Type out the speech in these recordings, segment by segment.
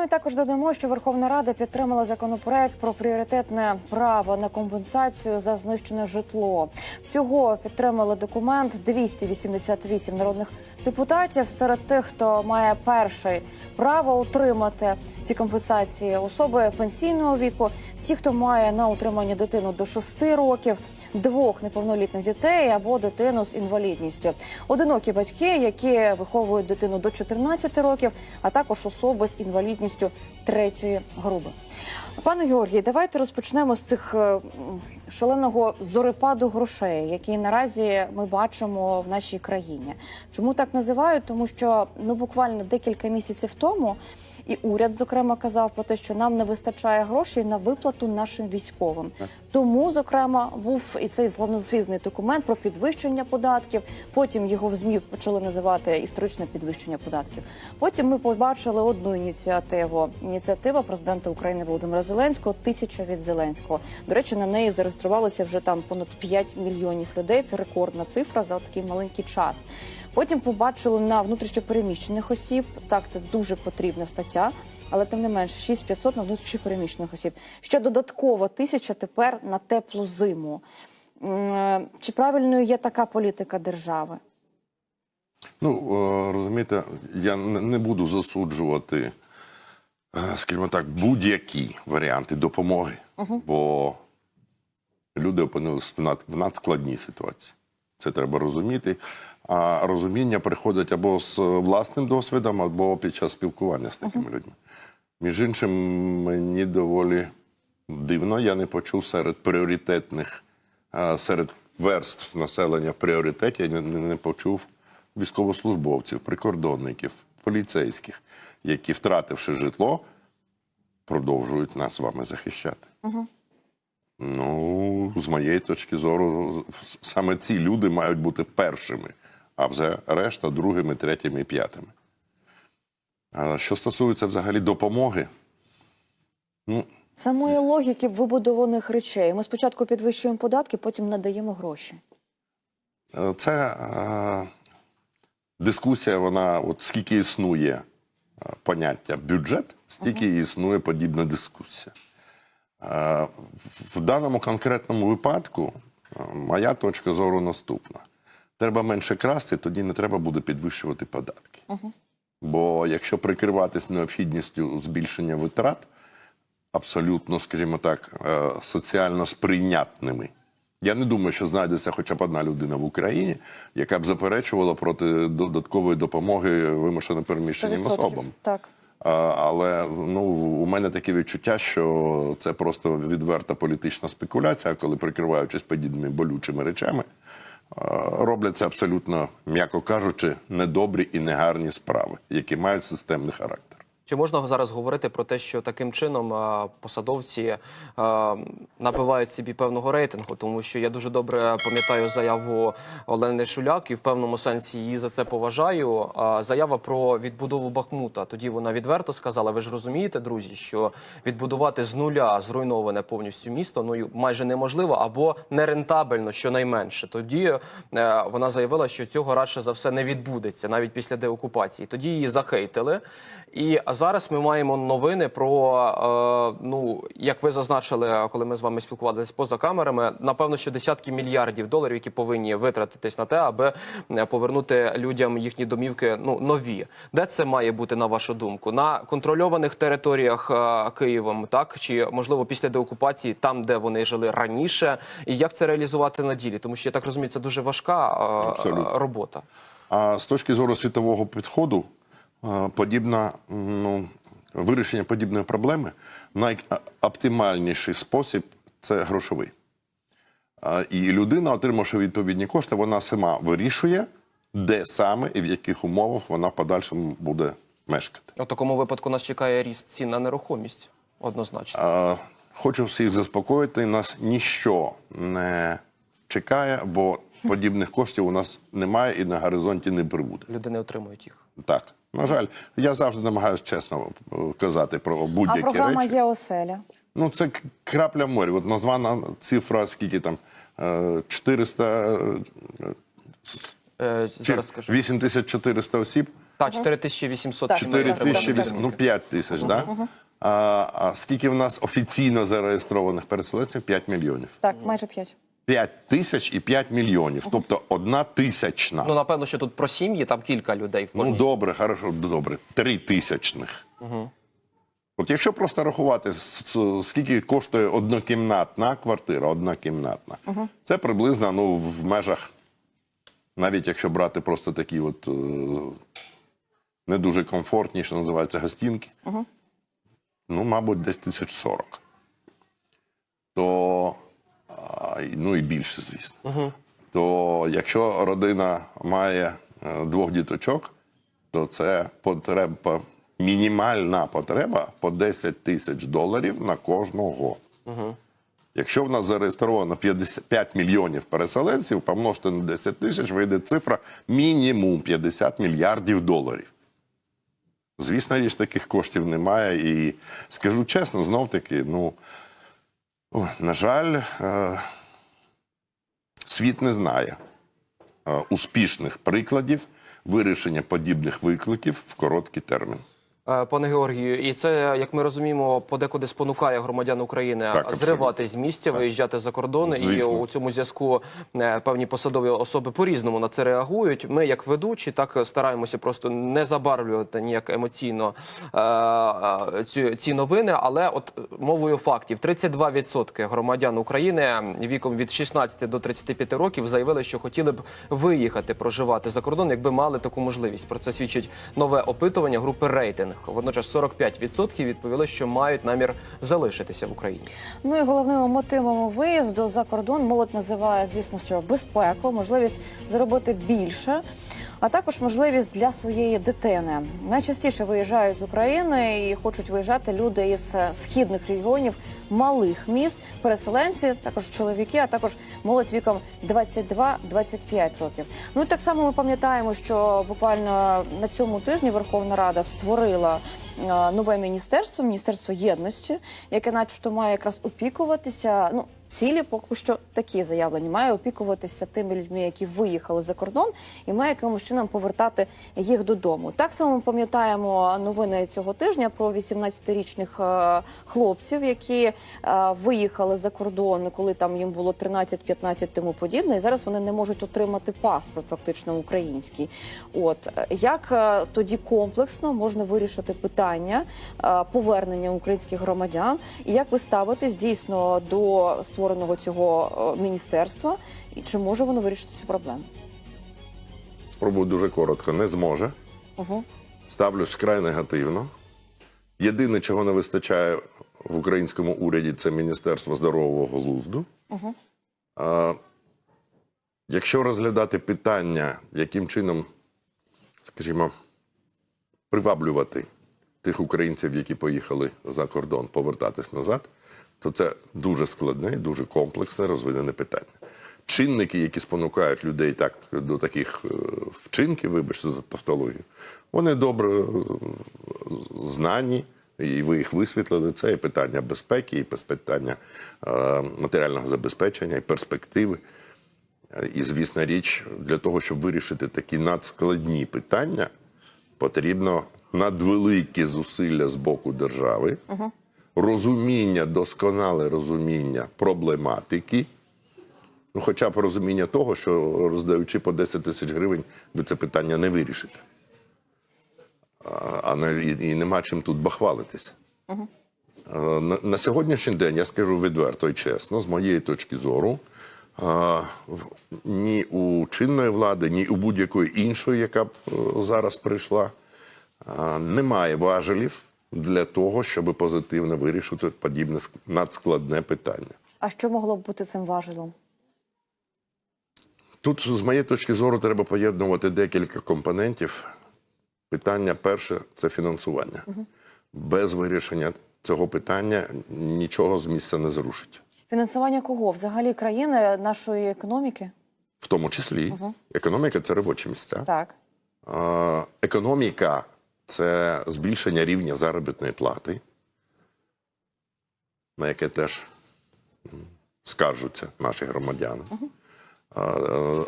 Ну і також додамо, що Верховна Рада підтримала законопроект про пріоритетне право на компенсацію за знищене житло. Всього підтримали документ 288 народних депутатів. Серед тих, хто має перший право отримати ці компенсації, особи пенсійного віку, ті, хто має на утримання дитину до 6 років, двох неповнолітніх дітей або дитину з інвалідністю, одинокі батьки, які виховують дитину до 14 років, а також особи з інвалідністю третьої групи. Пане Георгій, давайте розпочнемо з цих е, шаленого зорепаду грошей, які наразі ми бачимо в нашій країні. Чому так називають? Тому що ну буквально декілька місяців тому. І уряд, зокрема, казав про те, що нам не вистачає грошей на виплату нашим військовим. Тому, зокрема, був і цей славнозвісний документ про підвищення податків. Потім його в змі почали називати історичне підвищення податків. Потім ми побачили одну ініціативу. Ініціатива президента України Володимира Зеленського Тисяча від Зеленського. До речі, на неї зареєструвалося вже там понад 5 мільйонів людей. Це рекордна цифра за такий маленький час. Потім побачили на внутрішньопереміщених осіб. Так, це дуже потрібна стаття. Але тим не менш 6500 на внутрішньопереміщених осіб. Ще додаткова тисяча тепер на теплу зиму. Чи правильною є така політика держави? Ну, е, розумієте, я не буду засуджувати, е, скажімо так, будь-які варіанти допомоги, бо люди опинилися в надскладній ситуації. Це треба розуміти. А розуміння приходить або з власним досвідом, або під час спілкування з такими людьми. Між іншим, мені доволі дивно, я не почув серед пріоритетних, серед верств населення пріоритетів, я не, не почув військовослужбовців, прикордонників, поліцейських, які, втративши житло, продовжують нас з вами захищати. Ну, з моєї точки зору, саме ці люди мають бути першими, а вже решта другими, третіми і п'ятими. А що стосується взагалі допомоги, ну, Самої логіки вибудованих речей. Ми спочатку підвищуємо податки, потім надаємо гроші. Е, Це е, дискусія, вона от скільки існує е, поняття бюджет, стільки і існує подібна дискусія. Е, в- в даному конкретному випадку е, моя точка зору наступна: треба менше красти, тоді не треба буде підвищувати податки. Бо якщо прикриватись необхідністю збільшення витрат, абсолютно, скажімо так, е, соціально сприйнятними. Я не думаю, що знайдеться хоча б одна людина в Україні, яка б заперечувала проти додаткової допомоги вимушено переміщеним особам. Так. А, Але ну у мене таке відчуття, що це просто відверта політична спекуляція, коли прикриваючись подібними болючими речами, а, роблять це абсолютно, м'яко кажучи, недобрі і негарні справи, які мають системний характер. Чи можна зараз говорити про те, що таким чином посадовці набивають собі певного рейтингу? Тому що я дуже добре пам'ятаю заяву Олени Шуляк і в певному сенсі її за це поважаю. Заява про відбудову Бахмута. Тоді вона відверто сказала: ви ж розумієте, друзі, що відбудувати з нуля зруйноване повністю місто ну майже неможливо або нерентабельно, щонайменше. Тоді е, вона заявила, що цього радше за все не відбудеться навіть після деокупації. Тоді її захейтили. І зараз ми маємо новини про е, ну як ви зазначили, коли ми з вами спілкувалися поза камерами. Напевно, що десятки мільярдів доларів, які повинні витратитись на те, аби е, повернути людям їхні домівки. Ну нові, де це має бути на вашу думку? На контрольованих територіях е, Києвом, так чи можливо після деокупації, там де вони жили раніше, і як це реалізувати на ділі? Тому що я так розумію, це дуже важка Абсолютно. робота. А з точки зору світового підходу, подібна ну, вирішення подібної проблеми найоптимальніший спосіб це грошовий. І людина, отримавши відповідні кошти, вона сама вирішує, де саме і в яких умовах вона в подальшому буде мешкати. У такому випадку нас чекає ріст цін на нерухомість однозначно. А, Хочу всіх заспокоїти, нас ніщо не чекає, бо подібних коштів у нас немає і на горизонті не прибуде. Люди не отримують їх. Так, на жаль, я завжди намагаюся чесно е, казати про будь-які програма речі. є оселя. Ну, це крапля в морі. От названа цифра, скільки там е, 400 е, Е, Зараз скажу. 8400 осіб? Так, 4800 Так, сімей 4 отримали тисячі, підтримки. ну 5 тисяч, да? А, а скільки в нас офіційно зареєстрованих переселенців? 5 мільйонів. Так, майже п'ять. 5 тисяч і 5 мільйонів, тобто одна тисячна. Ну, напевно, що тут про сім'ї, там кілька людей в Ну, добре, хорошо, добре. Три тисячних. От якщо просто рахувати, скільки коштує однокімнатна квартира, однокімнатна, це приблизно ну, в межах, навіть якщо брати просто такі от е, не дуже комфортні, що називаються гостінки, ну, мабуть, десь тисяч сорок. То, а, і- ну і більше, звісно. То якщо родина має е, двох діточок, то це потреба, мінімальна потреба по 10 тисяч доларів на кожного. Якщо в нас зареєстровано 55 мільйонів переселенців, помножте на 10 тисяч, вийде цифра мінімум 50 мільярдів доларів. Звісно, річ таких коштів немає. І скажу чесно, знов таки, ну, ой, на жаль, е, світ не знає е, успішних прикладів вирішення подібних викликів в короткий термін. Е, Пане Георгію, і це, як ми розуміємо, подекуди спонукає громадян України Так, зривати з місця, виїжджати за кордон. І у цьому зв'язку е, певні посадові особи по-різному на це реагують. Ми, як ведучі, так стараємося просто не забарвлювати ніяк емоційно е, ці, ці новини. Але от мовою фактів, 32% громадян України віком від 16 до 35 років заявили, що хотіли б виїхати проживати за кордон, якби мали таку можливість. Про це свідчить нове опитування групи рейтинг. Водночас 45% відповіли, що мають намір залишитися в Україні. Ну і головними мотивами виїзду за кордон молодь називає, звісно, що безпеку, можливість заробити більше, а також можливість для своєї дитини. Найчастіше виїжджають з України і хочуть виїжджати люди із е, східних регіонів малих міст, переселенці, також чоловіки, а також молодь віком 22-25 років. Ну і так само ми пам'ятаємо, що буквально на цьому тижні Верховна Рада створила е, нове міністерство, міністерство єдності, яке, начебто, має якраз опікуватися. Ну цілі поки що такі заявлені. Має опікуватися тими людьми, які виїхали за кордон, і має якимось чином повертати їх додому. Так само ми пам'ятаємо новини цього тижня про 18-річних е, хлопців, які е, виїхали за кордон, коли там їм було 13-15 тому подібне. І зараз вони не можуть отримати паспорт, фактично український. От е, як тоді комплексно можна вирішити питання повернення українських громадян, і як ви ставитесь дійсно до створеного цього е, міністерства, і чи може воно вирішити цю проблему? Спробую дуже коротко. Не зможе. Угу. Ставлюсь вкрай негативно. Єдине, чого не вистачає в українському уряді, це Міністерство здорового глузду. А, якщо розглядати питання, яким чином, скажімо, приваблювати тих українців, які поїхали за кордон, повертатись назад, то це дуже складне, дуже комплексне, розвинене питання. Чинники, які спонукають людей так до таких е, вчинків, вибачте за тавтологію, вони добре е, знані, і ви їх висвітлили. Це і питання безпеки, і питання е, матеріального забезпечення, і перспективи. І, звісна річ, для того, щоб вирішити такі надскладні питання, потрібно надвеликі зусилля з боку держави, розуміння, досконале розуміння проблематики. Ну, хоча б розуміння того, що роздаючи по 10 тисяч гривень, ви це питання не вирішите. А, а і, і нема чим тут бахвалитися. Е, На, на сьогоднішній день, я скажу відверто і чесно, з моєї точки зору, е, в- ні у чинної влади, ні у будь-якої іншої, яка б е, зараз прийшла, е, немає важелів для того, щоб позитивно вирішити подібне ск- надскладне питання. А що могло б бути цим важелем? Тут, з моєї точки зору, треба поєднувати декілька компонентів. Питання перше це фінансування. Без вирішення цього питання нічого з місця не зрушить. Фінансування кого? Взагалі країни нашої економіки? В тому числі економіка це робочі місця. Так. Економіка це збільшення рівня заробітної плати, на яке теж скаржуться наші громадяни. Е,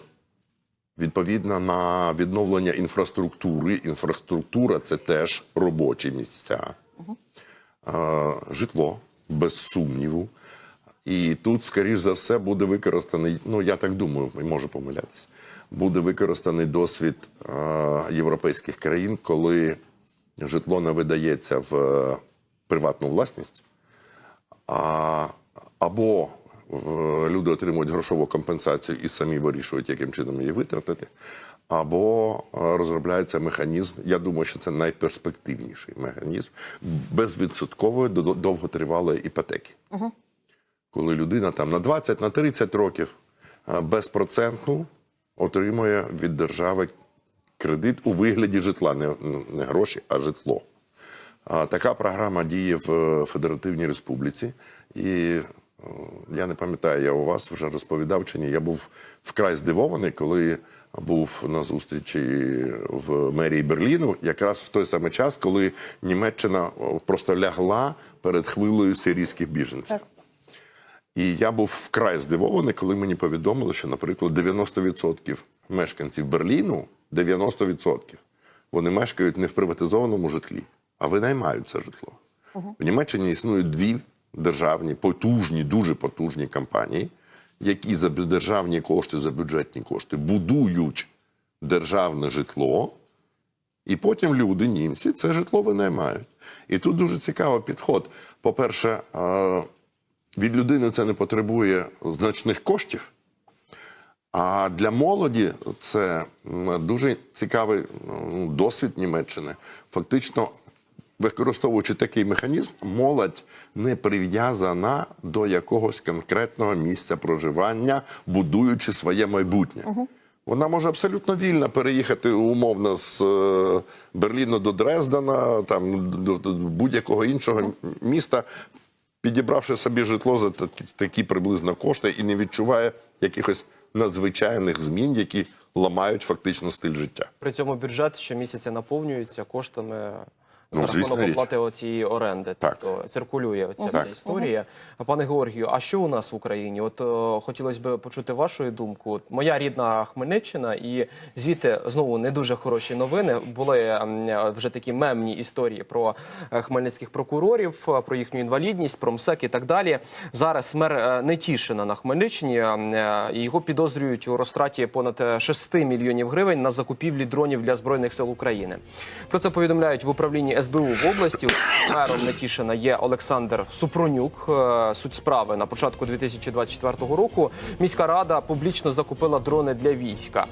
відповідно на відновлення інфраструктури. Інфраструктура це теж робочі місця, житло, без сумніву. І тут, скоріш за все, буде використаний, ну я так думаю, можу помилятися, буде використаний досвід е, європейських країн, коли житло не видається в е, приватну власність, а, або люди отримують грошову компенсацію і самі вирішують, яким чином її витратити, або е, розробляється механізм. Я думаю, що це найперспективніший механізм безвідсоткової до- довготривалої іпотеки коли людина там на 20, на 30 років а, безпроцентну отримує від держави кредит у вигляді житла, не, не гроші, а житло. А, Така програма діє в е, Федеративній Республіці. І е, я не пам'ятаю, я у вас вже розповідав чи ні. Я був вкрай здивований, коли був на зустрічі в мерії Берліну, якраз в той самий час, коли Німеччина просто лягла перед хвилею сирійських біженців. Так. І я був вкрай здивований, коли мені повідомили, що, наприклад, 90% мешканців Берліну, 90% вони мешкають не в приватизованому житлі, а винаймають це житло. В Німеччині існують дві державні, потужні, дуже потужні компанії, які за державні кошти, за бюджетні кошти будують державне житло, і потім люди, німці, це житло винаймають. І тут дуже цікавий підход. По-перше, від людини це не потребує значних коштів. А для молоді це дуже цікавий ну, досвід Німеччини. Фактично, використовуючи такий механізм, молодь не прив'язана до якогось конкретного місця проживання, будуючи своє майбутнє. Вона може абсолютно вільно переїхати умовно з е, Берліну до Дрездена, там до, будь-якого іншого міста, підібравши собі житло за такі приблизно кошти і не відчуває якихось надзвичайних змін, які ламають фактично стиль життя. При цьому бюджет щомісяця наповнюється коштами. Ну, звісно, рахунок оплати цієї оренди, Так. тобто циркулює ця Так. історія. Пане Георгію, а що у нас в Україні? От е, хотілося б почути вашу думку. От Моя рідна Хмельниччина, і звідти знову не дуже хороші новини. Були вже такі мемні історії про е, хмельницьких прокурорів, е, про їхню інвалідність, про МСЕК і так далі. Зараз мер Нетішина на Хмельниччині його підозрюють у розтраті понад е, 6 мільйонів гривень на закупівлі дронів для збройних сил України. Про це повідомляють в управлінні СБУ в області. Мером Нетішина є Олександр Супронюк. Е, Суть справи на початку 2024 року міська рада публічно закупила дрони для війська.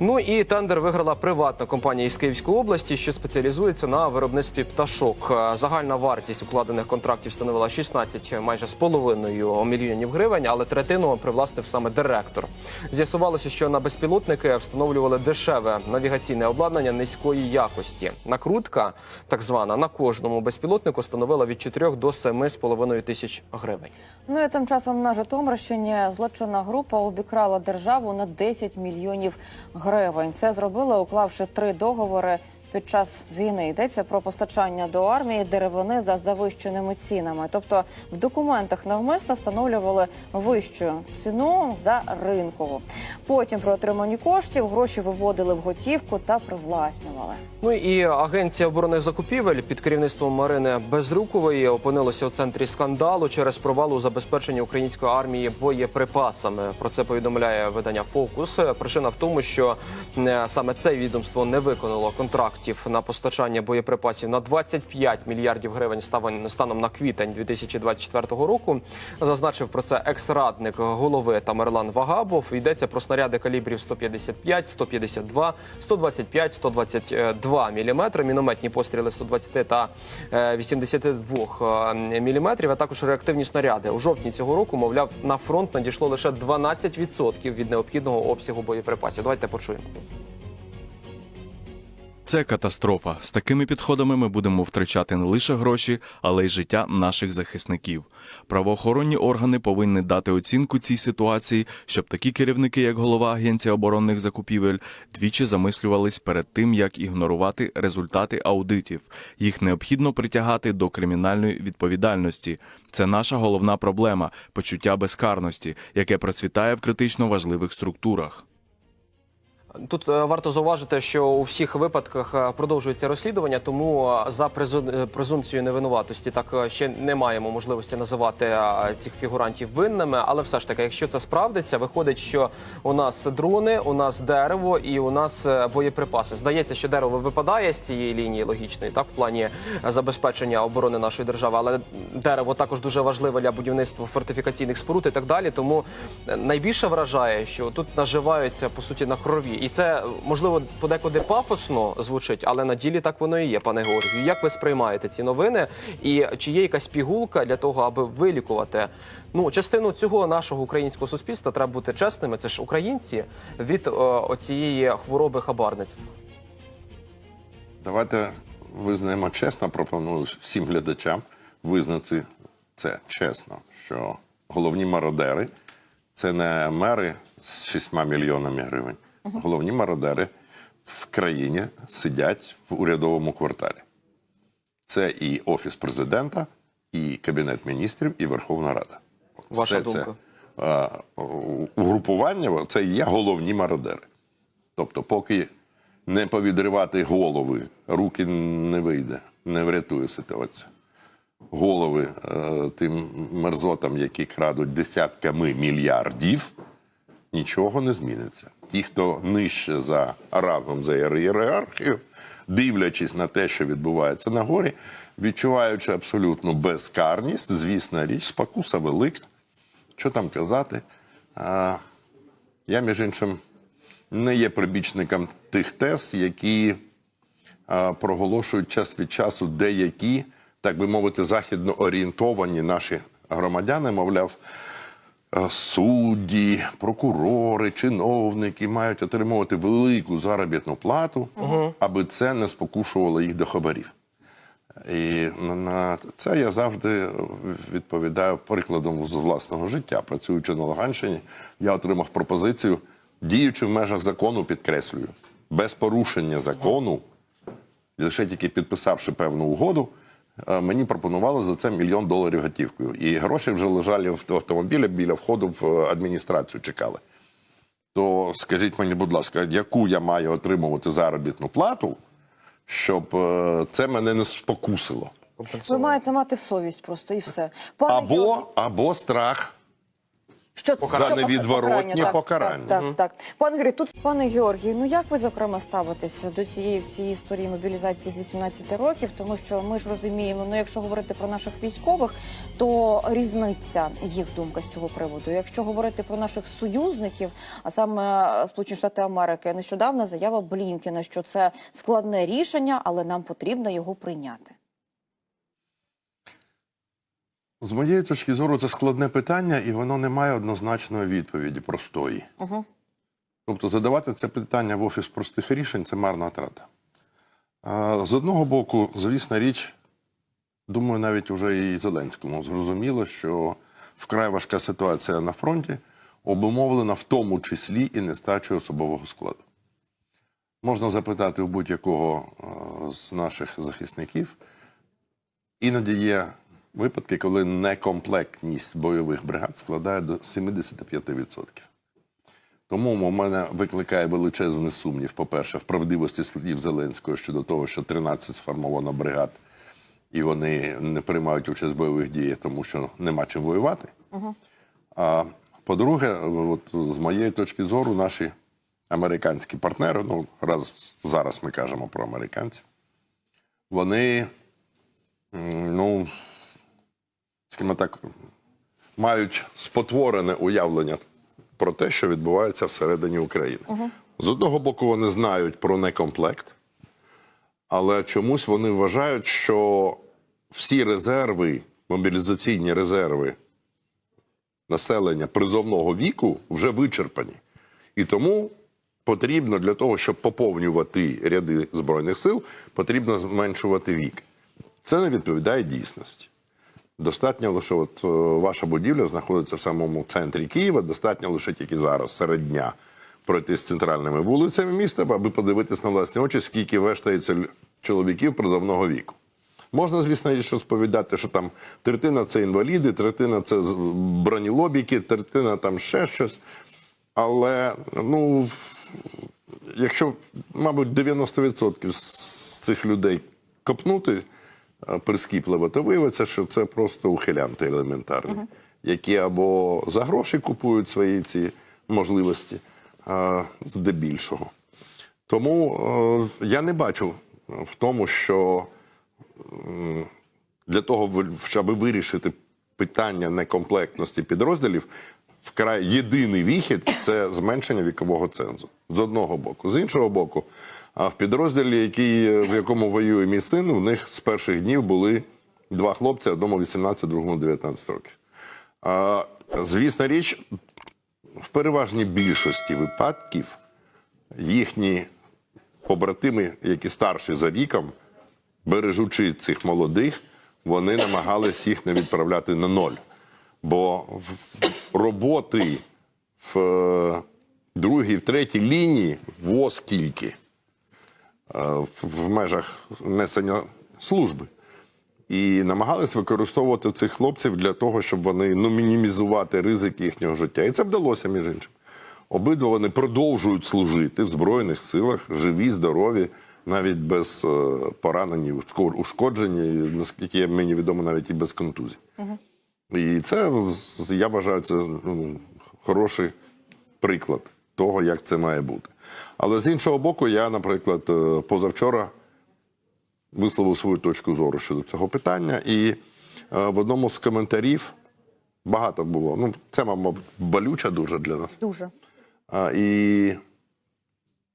Ну і тендер виграла приватна компанія із Київської області, що спеціалізується на виробництві пташок. Е, Загальна вартість укладених контрактів становила 16 майже з половиною мільйонів гривень, але третину привласнив саме директор. З'ясувалося, що на безпілотники встановлювали дешеве навігаційне обладнання низької якості. Накрутка, так звана, на кожному безпілотнику становила від 4 до 7,5 тисяч гривень. Ну і тим часом на Житомирщині злочинна група обікрала державу на 10 мільйонів гривень. Це зробили, уклавши три договори. Під час війни йдеться про постачання до армії деревини за завищеними цінами. Тобто в документах навмисно встановлювали вищу ціну за ринкову. Потім при отриманні коштів гроші виводили в готівку та привласнювали. Ну і агенція оборонних закупівель під керівництвом Марини Безрукової опинилася у центрі скандалу через провал у забезпеченні української армії боєприпасами. Про це повідомляє видання Фокус. Причина в тому, що е, саме це відомство не виконало контрактів на постачання боєприпасів на 25 мільярдів гривень станом на квітень 2024 року. Зазначив про це екс-радник голови Тамерлан Вагабов. Йдеться про снаряди калібрів 155, 152, 125, 122 мм, мінометні постріли 120 та е, 82 мм, а також реактивні снаряди. У жовтні цього року, мовляв, на фронт надійшло лише 12% від необхідного обсягу боєприпасів. Давайте почуємо. Це катастрофа. З такими підходами ми будемо втрачати не лише гроші, але й життя наших захисників. Правоохоронні органи повинні дати оцінку цій ситуації, щоб такі керівники, як голова Агенції оборонних закупівель, двічі замислювались перед тим, як ігнорувати результати аудитів. Їх необхідно притягати до кримінальної відповідальності. Це наша головна проблема почуття безкарності, яке процвітає в критично важливих структурах. Тут е, варто зауважити, що у всіх випадках е, продовжується розслідування, тому е, за презу- презумпцією невинуватості так ще не маємо можливості називати цих фігурантів винними. Але все ж таки, якщо це справдиться, виходить, що у нас дрони, у нас дерево і у нас боєприпаси. Здається, що дерево випадає з цієї лінії логічної, так в плані забезпечення оборони нашої держави, але дерево також дуже важливе для будівництва фортифікаційних споруд і так далі. Тому найбільше вражає, що тут наживаються по суті на крові, і це можливо подекуди пафосно звучить, але на ділі так воно і є, пане Георгію. Як ви сприймаєте ці новини? І чи є якась пігулка для того, аби вилікувати? Ну, частину цього нашого українського суспільства треба бути чесними. Це ж українці від е, оцієї хвороби хабарництва. Давайте визнаємо чесно, пропоную всім глядачам визнати це чесно, що головні мародери це не мери з 6 мільйонами гривень. Головні мародери в країні сидять в урядовому кварталі. Це і офіс президента, і кабінет міністрів, і Верховна Рада. Ваша Все думка? Це, е, угрупування це і є головні мародери. Тобто, поки не повідривати голови, руки не вийде, не врятує ситуацію. Голови е, тим мерзотам, які крадуть десятками мільярдів, нічого не зміниться. Ті, хто нижче за рангом за ієрархію, дивлячись на те, що відбувається на горі, відчуваючи абсолютну безкарність, звісна річ, спокуса велика. Що там казати? А, я, між іншим, не є прибічником тих тез, які а, проголошують час від часу деякі, так би мовити, західно орієнтовані наші громадяни, мовляв, судді, прокурори, чиновники мають отримувати велику заробітну плату, аби це не спокушувало їх до хабарів. І на- це я завжди відповідаю прикладом з власного життя. Працюючи на Луганщині, я отримав пропозицію, діючи в межах закону, підкреслюю, без порушення закону, лише тільки підписавши певну угоду, мені пропонували за це мільйон доларів готівкою. І гроші вже лежали в автомобілі біля входу в е, адміністрацію, чекали. То скажіть мені, будь ласка, яку я маю отримувати заробітну плату, щоб е, це мене не спокусило? Ви маєте мати совість просто і все. Пане Або, або страх. Що за що невідворотні так, покарання. Так, так, так. Пане Григорій, тут пане Георгію, ну як ви зокрема ставитеся до цієї всієї історії мобілізації з 18 років? Тому що ми ж розуміємо, ну якщо говорити про наших військових, то різниця їх думка з цього приводу. Якщо говорити про наших союзників, а саме Сполучені Штати Америки, нещодавна заява Блінкена, що це складне рішення, але нам потрібно його прийняти. З моєї точки зору, це складне питання, і воно не має однозначної відповіді простої. Угу. Тобто задавати це питання в офіс простих рішень це марна трата. З одного боку, звісна річ, думаю, навіть уже і Зеленському зрозуміло, що вкрай важка ситуація на фронті обумовлена в тому числі і нестачою особового складу. Можна запитати у будь-якого з наших захисників. Іноді є випадки, коли некомплектність бойових бригад складає до 75%. Тому у мене викликає величезний сумнів, по-перше, в правдивості слів Зеленського щодо того, що 13 сформовано бригад, і вони не приймають участь в бойових діях, тому що нема чим воювати. А по-друге, от з моєї точки зору, наші американські партнери, ну раз зараз ми кажемо про американців, вони, ну, скажімо так, мають спотворене уявлення про те, що відбувається всередині України. З одного боку, вони знають про некомплект, але чомусь вони вважають, що всі резерви, мобілізаційні резерви населення призовного віку вже вичерпані. І тому потрібно для того, щоб поповнювати ряди Збройних сил, потрібно зменшувати вік. Це не відповідає дійсності. Достатньо лише, от е, ваша будівля знаходиться в самому центрі Києва. Достатньо лише тільки зараз, серед дня, пройти з центральними вулицями міста, аби подивитись на власні очі, скільки вештається чоловіків призовного віку. Можна, звісно, річ розповідати, що там третина це інваліди, третина це бронелобіки, третина там ще щось. Але ну якщо, мабуть, 90% з цих людей копнути прискіпливо, то виявиться, що це просто ухилянти елементарні, які або за гроші купують свої ці можливості е, здебільшого. Тому е, я не бачу в тому, що для того, щоб вирішити питання некомплектності підрозділів, вкрай єдиний вихід це зменшення вікового цензу з одного боку. З іншого боку, а в підрозділі, який, е, в якому воює мій син, у них з перших днів були два хлопці, одному 18, другому 19 років. А, звісна річ, в переважній більшості випадків їхні побратими, які старші за віком, бережучи цих молодих, вони намагались їх не відправляти на ноль. Бо в роботи в е, другій, в третій лінії во скільки е, в- в межах несення служби. І намагались використовувати цих хлопців для того, щоб вони ну, мінімізувати ризики їхнього життя. І це вдалося, між іншим. Обидва вони продовжують служити в Збройних силах, живі, здорові, навіть без е, поранені, ушко- ушкоджені, наскільки мені відомо, навіть і без контузій. І це, я вважаю, це ну, хороший приклад того, як це має бути. Але з іншого боку, я, наприклад, е, позавчора висловив свою точку зору щодо цього питання. І е, в одному з коментарів багато було. Ну, це, мабуть, болюча дуже для нас. Дуже. А, і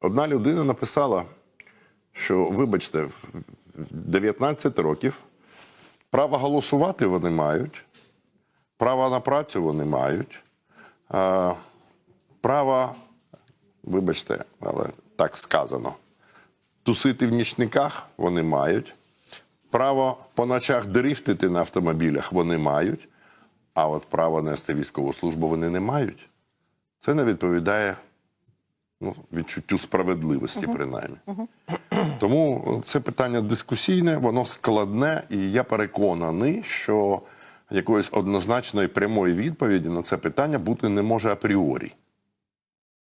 одна людина написала, що, вибачте, в в 19 років право голосувати вони мають, право на працю вони мають, право, вибачте, але так сказано, тусити в нічниках вони мають, право по ночах дрифтити на автомобілях вони мають, а от право нести військову службу вони не мають. Це не відповідає ну, відчуттю справедливості, принаймні. Тому це питання дискусійне, воно складне, і я переконаний, що якоїсь однозначної прямої відповіді на це питання бути не може апріорі.